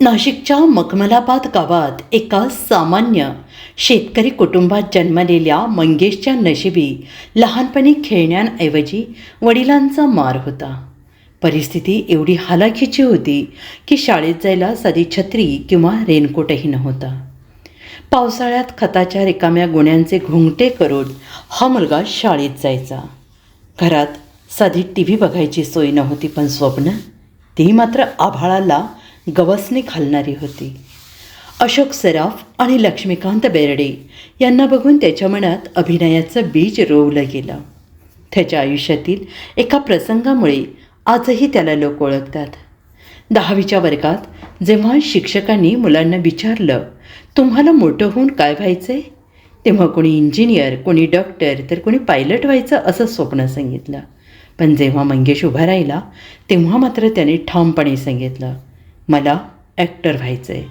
नाशिकच्या मखमलाबाद गावात एका सामान्य शेतकरी कुटुंबात जन्मलेल्या मंगेशच्या नशिबी लहानपणी खेळण्यांऐवजी वडिलांचा मार होता. परिस्थिती एवढी हालाखीची होती की शाळेत जायला साधी छत्री किंवा रेनकोटही नव्हता. पावसाळ्यात खताच्या रिकाम्या गुण्यांचे घुंगटे करून हा मुलगा शाळेत जायचा. घरात साधी टी व्ही बघायची सोय नव्हती पण स्वप्न ती मात्र आभाळाला गवसणी घालणारी होती. अशोक सराफ आणि लक्ष्मीकांत बेर्डे यांना बघून त्याच्या मनात अभिनयाचं बीज रोवलं गेलं. त्याच्या आयुष्यातील एका प्रसंगामुळे आजही त्याला लोक ओळखतात. दहावीच्या वर्गात जेव्हा शिक्षकांनी मुलांना विचारलं तुम्हाला मोठं होऊन काय व्हायचं आहे तेव्हा कोणी इंजिनियर कोणी डॉक्टर तर कोणी पायलट व्हायचं असं स्वप्न सांगितलं. पण जेव्हा मंगेश उभा राहिला तेव्हा मात्र त्याने ठामपणे सांगितलं मला ॲक्टर व्हायचं आहे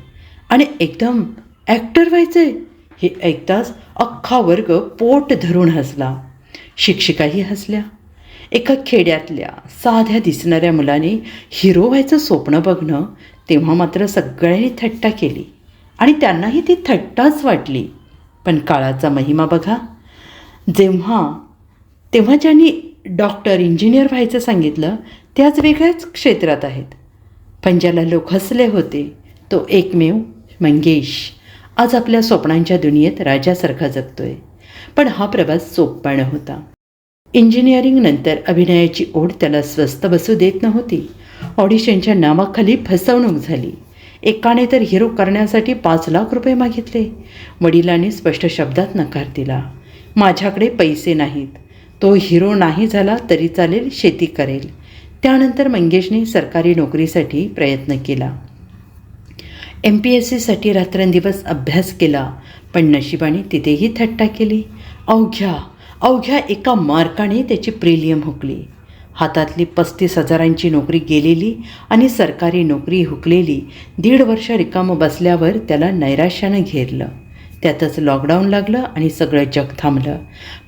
आणि एकदम ॲक्टर व्हायचं आहे हे ऐकताच अख्खा वर्ग पोट धरून हसला. शिक्षिकाही हसल्या. एका खेड्यातल्या साध्या दिसणाऱ्या मुलाने हिरो व्हायचं स्वप्न बघणं तेव्हा मात्र सगळ्यांनी थट्टा केली. आणि त्यांनाही ती थट्टाच वाटली. पण काळाचा महिमा बघा. जेव्हा तेव्हा ज्यांनी डॉक्टर इंजिनियर व्हायचं सांगितलं त्याच वेगळ्याच क्षेत्रात आहेत. पण ज्याला लोक हसले होते तो एकमेव मंगेश. आज आपल्या स्वप्नांच्या दुनियेत राजासारखा जगतोय. पण हा प्रवास सोपा नव्हता इंजिनिअरिंगनंतर अभिनयाची ओढ त्याला स्वस्त बसू देत नव्हती. ऑडिशनच्या नावाखाली फसवणूक झाली. एकाने तर हिरो करण्यासाठी पाच लाख रुपये मागितले. वडिलांनी स्पष्ट शब्दात नकार दिला. माझ्याकडे पैसे नाहीत. तो हिरो नाही झाला तरी चालेल शेती करेल. त्यानंतर मंगेशने सरकारी नोकरीसाठी प्रयत्न केला. एम पी एस सीसाठी रात्रंदिवस अभ्यास केला पण नशिबाने तिथेही थट्टा केली. अवघ्या अवघ्या एका मार्काने त्याची प्रिलियम हुकली. हातातली पस्तीस हजारांची नोकरी गेलेली आणि सरकारी नोकरी हुकलेली दीड वर्ष रिकामं बसल्यावर त्याला नैराश्यानं घेरलं. त्यातच लॉकडाऊन लागलं आणि सगळं जग थांबलं.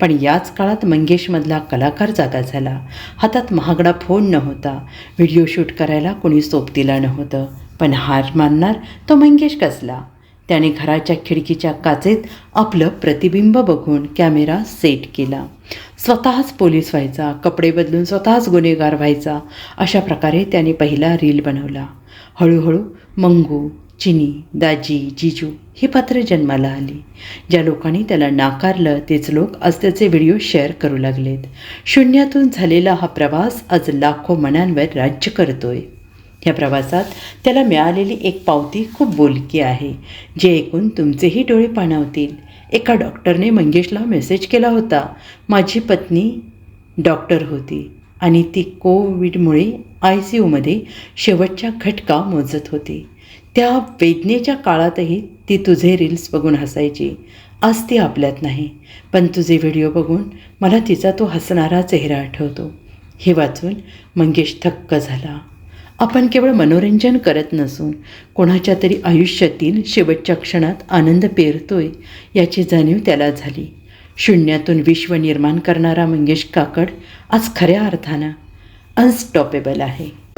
पण याच काळात मंगेशमधला कलाकार जागा झाला. हातात महागडा फोन नव्हता. व्हिडिओ शूट करायला कोणी सोबतीला नव्हतं. पण हार मानणार तो मंगेश कसला? त्याने घराच्या खिडकीच्या काचेत आपलं प्रतिबिंब बघून कॅमेरा सेट केला. स्वतःच पोलीस व्हायचा कपडे बदलून स्वतःच गुन्हेगार व्हायचा अशा प्रकारे त्याने पहिला रील बनवला. हळूहळू मंगू चिनी दाजी जिजू ही पात्र जन्माला आली. ज्या लोकांनी त्याला नाकारलं तेच लोक आज त्याचे व्हिडिओ शेअर करू लागलेत. शून्यातून झालेला हा प्रवास आज लाखो मनांवर राज्य करतोय. या प्रवासात त्याला मिळालेली एक पावती खूप बोलकी आहे जे ऐकून तुमचेही डोळे पाणावतील. एका डॉक्टरने मंगेशला मेसेज केला होता माझी पत्नी डॉक्टर होती आणि ती कोविडमुळे आय सी यूमध्ये शेवटच्या घटका मोजत होती. त्या वेदनेच्या काळातही ती तुझे रील्स बघून हसायची. आज ती आपल्यात नाही. पण तुझे व्हिडिओ बघून मला तिचा तो हसणारा चेहरा आठवतो. हे वाचून मंगेश थक्क झाला. आपण केवळ मनोरंजन करत नसून कोणाच्या तरी आयुष्यातील शेवटच्या क्षणात आनंद पेरतोय याची जाणीव त्याला झाली. शून्यातून विश्व निर्माण करणारा मंगेश काकड आज खऱ्या अर्थानं अनस्टॉपेबल आहे.